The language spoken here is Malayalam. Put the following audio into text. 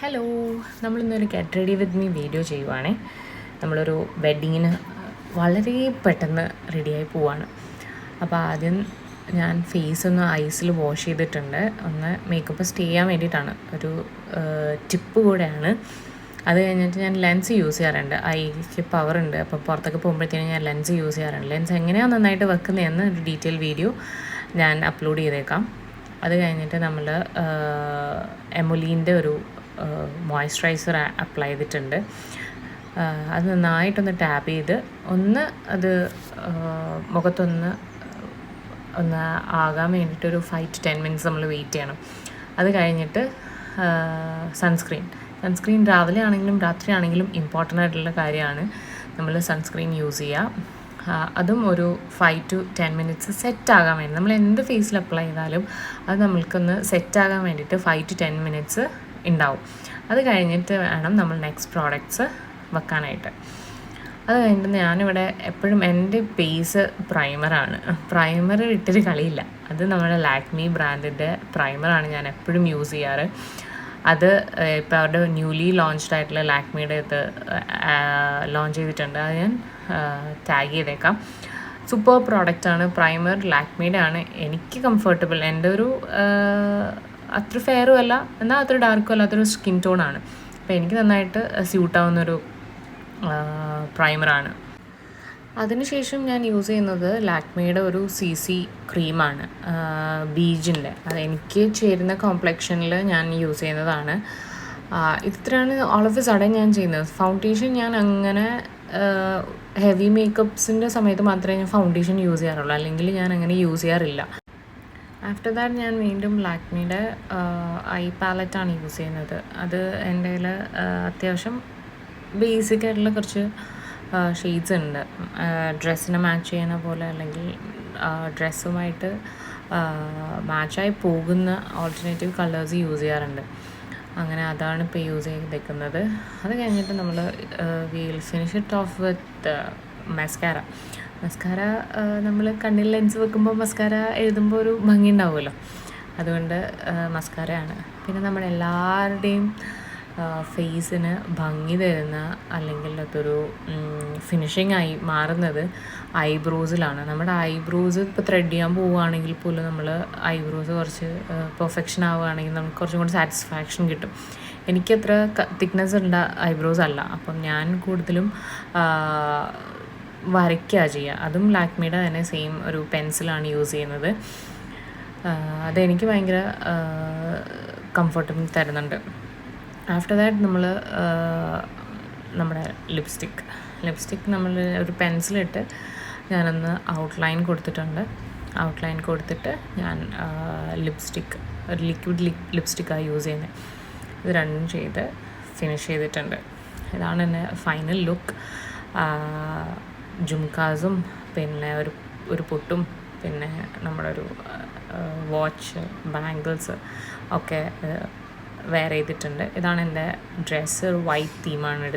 Hello നമ്മളിന്നൊരു get ready with me video ചെയ്യുവാണേ. നമ്മളൊരു വെഡ്ഡിങ്ങിന് വളരെ പെട്ടെന്ന് റെഡിയായി പോവാണ്. അപ്പോൾ ആദ്യം ഞാൻ ഫേസ് ഒന്ന് ഐസിൽ വാഷ് ചെയ്തിട്ടുണ്ട്. ഒന്ന് മേക്കപ്പ് സ്റ്റേ ചെയ്യാൻ വേണ്ടിയിട്ടാണ്. ഒരു ടിപ്പ് കൂടെയാണ്. അത് കഴിഞ്ഞിട്ട് ഞാൻ ലെൻസ് യൂസ് ചെയ്യാറുണ്ട്. ഐക്ക് പവർ ഉണ്ട്. അപ്പോൾ പുറത്തൊക്കെ പോകുമ്പോഴത്തേനും ഞാൻ ലെൻസ് യൂസ് ചെയ്യാറുണ്ട്. ലെൻസ് എങ്ങനെയാണ് നന്നായിട്ട് വെക്കുന്നതെന്ന് ഒരു ഡീറ്റെയിൽ വീഡിയോ ഞാൻ അപ്ലോഡ് ചെയ്തേക്കാം. അത് കഴിഞ്ഞിട്ട് നമ്മൾ എമൊലീന്റെ ഒരു മോയ്സ്ചറൈസർ അപ്ലൈ ചെയ്തിട്ടുണ്ട്. അത് നന്നായിട്ടൊന്ന് ടാപ്പ് ചെയ്ത് ഒന്ന് അത് മുഖത്തൊന്ന് ഒന്ന് ആകാൻ വേണ്ടിയിട്ട് ഒരു ഫൈവ് ടു ടെൻ മിനിറ്റ്സ് നമ്മൾ വെയിറ്റ് ചെയ്യണം. അത് കഴിഞ്ഞിട്ട് സൺസ്ക്രീൻ സൺസ്ക്രീൻ രാവിലെ ആണെങ്കിലും രാത്രി ആണെങ്കിലും ഇമ്പോർട്ടന്റ് ആയിട്ടുള്ള കാര്യമാണ്. നമ്മൾ സൺസ്ക്രീൻ യൂസ് ചെയ്യുക അതും ഒരു five to ten minutes set ആകാൻ വേണ്ടി. നമ്മൾ എന്ത് ഫേസിൽ അപ്ലൈ ചെയ്താലും അത് നമ്മൾക്കൊന്ന് സെറ്റ് ആകാൻ വേണ്ടിയിട്ട് ഫൈവ് ടു ടെൻ മിനിറ്റ്സ് ഉണ്ടാവും. അത് കഴിഞ്ഞിട്ട് വേണം നമ്മൾ നെക്സ്റ്റ് പ്രോഡക്റ്റ്സ് വെക്കാനായിട്ട്. അത് കഴിഞ്ഞിട്ട് ഞാനിവിടെ എപ്പോഴും എന്റെ ബേസ് പ്രൈമറാണ് പ്രൈമർ ഇട്ടൊരു കളിയില്ല. അത് നമ്മുടെ ലാക്മി ബ്രാൻഡിന്റെ പ്രൈമറാണ് ഞാൻ എപ്പോഴും യൂസ് ചെയ്യാറ്. അത് ഇപ്പോൾ അവരുടെ ന്യൂലി ലോഞ്ച്ഡ് ആയിട്ടുള്ള ലാക്മിയുടെ ഇത് ലോഞ്ച് ചെയ്തിട്ടുണ്ട്. അത് ഞാൻ ടാഗ് ചെയ്തേക്കാം. സൂപ്പർ പ്രോഡക്റ്റാണ് പ്രൈമർ ലാക്മിയുടെ ആണ്. എനിക്ക് കംഫർട്ടബിൾ എന്റെ ഒരു അത്ര ഫെയറും അല്ല. എന്നാൽ അത്ര ഡാർക്കും അല്ലാത്തൊരു സ്കിൻ ടോണാണ് അപ്പോൾ എനിക്ക് നന്നായിട്ട് സ്യൂട്ടാവുന്നൊരു പ്രൈമറാണ് അതിനുശേഷം ഞാൻ യൂസ് ചെയ്യുന്നത് ലാക്മേയുടെ ഒരു സി സി ക്രീമാണ് ബീജിന്റെ അത് എനിക്ക് ചേരുന്ന കോംപ്ലക്ഷനിൽ ഞാൻ യൂസ് ചെയ്യുന്നതാണ്. ഇത്രയാണ് ഓൾ ഓഫ് എ സഡൻ ഞാൻ ചെയ്യുന്നത്. ഫൗണ്ടേഷൻ ഞാൻ അങ്ങനെ ഹെവി മേക്കപ്പ്സിന്റെ സമയത്ത് മാത്രമേ ഞാൻ ഫൗണ്ടേഷൻ യൂസ് ചെയ്യാറുള്ളൂ. അല്ലെങ്കിൽ ഞാൻ അങ്ങനെ യൂസ് ചെയ്യാറില്ല. ആഫ്റ്റർ ദാറ്റ് ഞാൻ വീണ്ടും ലാക്മിയുടെ ഐ പാലറ്റാണ് യൂസ് ചെയ്യുന്നത്. അത് എന്റെ കയ്യിൽ അത്യാവശ്യം ബേസിക് ആയിട്ടുള്ള കുറച്ച് ഷെയ്ഡ്സ് ഉണ്ട്. ഡ്രസ്സിന് മാച്ച് ചെയ്യുന്ന പോലെ അല്ലെങ്കിൽ ഡ്രസ്സുമായിട്ട് മാച്ചായി പോകുന്ന ഓൾട്ടർനേറ്റീവ് കളേഴ്സ് യൂസ് ചെയ്യാറുണ്ട്. അങ്ങനെ അതാണ് ഇപ്പോൾ യൂസ് ചെയ്തേക്കുന്നത്. അത് കഴിഞ്ഞിട്ട് നമ്മൾ we'll finish it off with mascara mascara നമ്മൾ കണ്ണിൽ ലെൻസ് വെക്കുമ്പോൾ മസ്കാര എഴുതുമ്പോൾ ഒരു ഭംഗി ഉണ്ടാവുമല്ലോ. അതുകൊണ്ട് മസ്കാരയാണ് പിന്നെ നമ്മുടെ എല്ലാവരുടെയും ഫേസിന് ഭംഗി തരുന്ന അല്ലെങ്കിൽ അതൊരു ഫിനിഷിംഗ് ആയി മാറുന്നത് ഐബ്രോസിലാണ് നമ്മുടെ ഐബ്രോസ് ഇപ്പോൾ ത്രെഡ് ചെയ്യാൻ പോവുകയാണെങ്കിൽ പോലും നമ്മൾ ഐബ്രോസ് കുറച്ച് പെർഫെക്ഷൻ ആവുകയാണെങ്കിൽ നമുക്ക് കുറച്ചും കൂടി സാറ്റിസ്ഫാക്ഷൻ കിട്ടും. എനിക്കത്ര തിക്നെസ് ഉണ്ട ഐബ്രോസ് അല്ല. അപ്പം ഞാൻ കൂടുതലും വരയ്ക്കുക ചെയ്യുക. അതും ലാക്മിയുടെ തന്നെ സെയിം ഒരു പെൻസിലാണ് യൂസ് ചെയ്യുന്നത്. അതെനിക്ക് ഭയങ്കര കംഫർട്ടബിൾ തരുന്നുണ്ട്. ആഫ്റ്റർ ദാറ്റ് നമ്മൾ നമ്മുടെ ലിപ്സ്റ്റിക് ലിപ്സ്റ്റിക് നമ്മൾ ഒരു പെൻസിലിട്ട് ഞാനൊന്ന് ഔട്ട്ലൈൻ കൊടുത്തിട്ടുണ്ട്. ഔട്ട്ലൈൻ കൊടുത്തിട്ട് ഞാൻ ലിപ്സ്റ്റിക് ഒരു ലിക്വിഡ് ലി ലിപ്സ്റ്റിക്കാണ് യൂസ് ചെയ്യുന്നത് ഇത് രണ്ടും ചെയ്ത് ഫിനിഷ് ചെയ്തിട്ടുണ്ട്. ഇതാണ് എന്റെ ഫൈനൽ ലുക്ക് ജുംകാസും പിന്നെ ഒരു ഒരു പൊട്ടും പിന്നെ നമ്മുടെ ഒരു വാച്ച് ബാംഗിൾസ് ഒക്കെ വെയർ ചെയ്തിട്ടുണ്ട്. ഇതാണ് എന്റെ ഡ്രസ്സ് വൈറ്റ് തീമാണ് എടുത്തത്.